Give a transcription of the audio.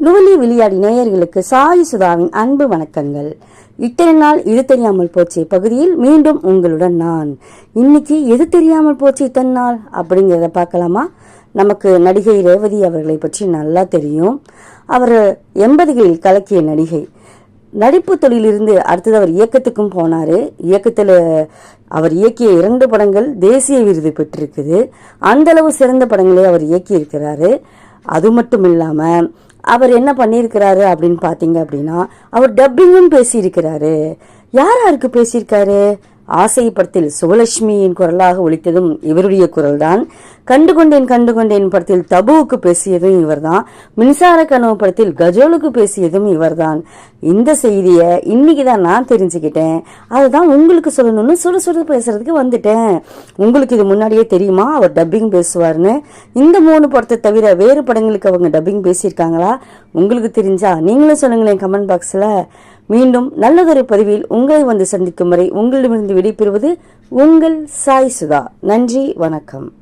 நூலி விளையாடி நேயர்களுக்கு சாய் சுதாவின் அன்பு வணக்கங்கள். இத்தனை நாள் இது தெரியாமல் போச்சு. பகுதியில் மீண்டும் உங்களுடன் நான். இன்னைக்கு எது தெரியாமல் போச்சு இத்தனை நாள்? அப்படிங்கிறத பார்க்கலாமா? நமக்கு நடிகை ரேவதி அவர்களை பற்றி நல்லா தெரியும். அவர் எண்பதுகளில் கலக்கிய நடிகை. நடிப்பு தொழிலிருந்து அடுத்தது அவர் இயக்கத்துக்கும் போனார். இயக்கத்தில் அவர் இயக்கிய இரண்டு படங்கள் தேசிய விருது பெற்றிருக்குது. அந்தளவு சிறந்த படங்களை அவர் இயக்கியிருக்கிறாரு. அது மட்டும் இல்லாமல் அவர் என்ன பண்ணியிருக்கிறாரு அப்படின்னு பார்த்தீங்க அப்படின்னா அவர் டப்பிங்கும் பேசியிருக்கிறாரு. யார் யாருக்கு பேசியிருக்காரு? ஆசை படத்தில் சுவலட்சுமியின் குரலாக ஒழித்ததும் இவருடைய குரல்தான். கண்டு கொண்டேன் கண்டு கொண்டேன் படத்தில் தபுவுக்கு பேசியதும் இவர்தான். மின்சார கனவு படத்தில் கஜோலுக்கு பேசியதும் இவர்தான். இந்த செய்தியை இன்னைக்கு தான் நான் தெரிஞ்சுக்கிட்டேன். அதுதான் உங்களுக்கு சொல்லணும்னு சுடு சுடு பேசுறதுக்கு வந்துட்டேன். உங்களுக்கு இது முன்னாடியே தெரியுமா? அவர் டப்பிங் பேசுவார்னு. இந்த மூணு படத்தை தவிர வேறு படங்களுக்கு அவங்க டப்பிங் பேசியிருக்காங்களா? உங்களுக்கு தெரிஞ்சா நீங்களும் சொல்லுங்களேன் கமெண்ட் பாக்ஸில் மீண்டும் நல்லதொரு பதிவில் உங்களை வந்து சந்திக்கும் வரை உங்களிடமிருந்து விடைபெறுவது உங்கள் சாய் சுதா. நன்றி வணக்கம்.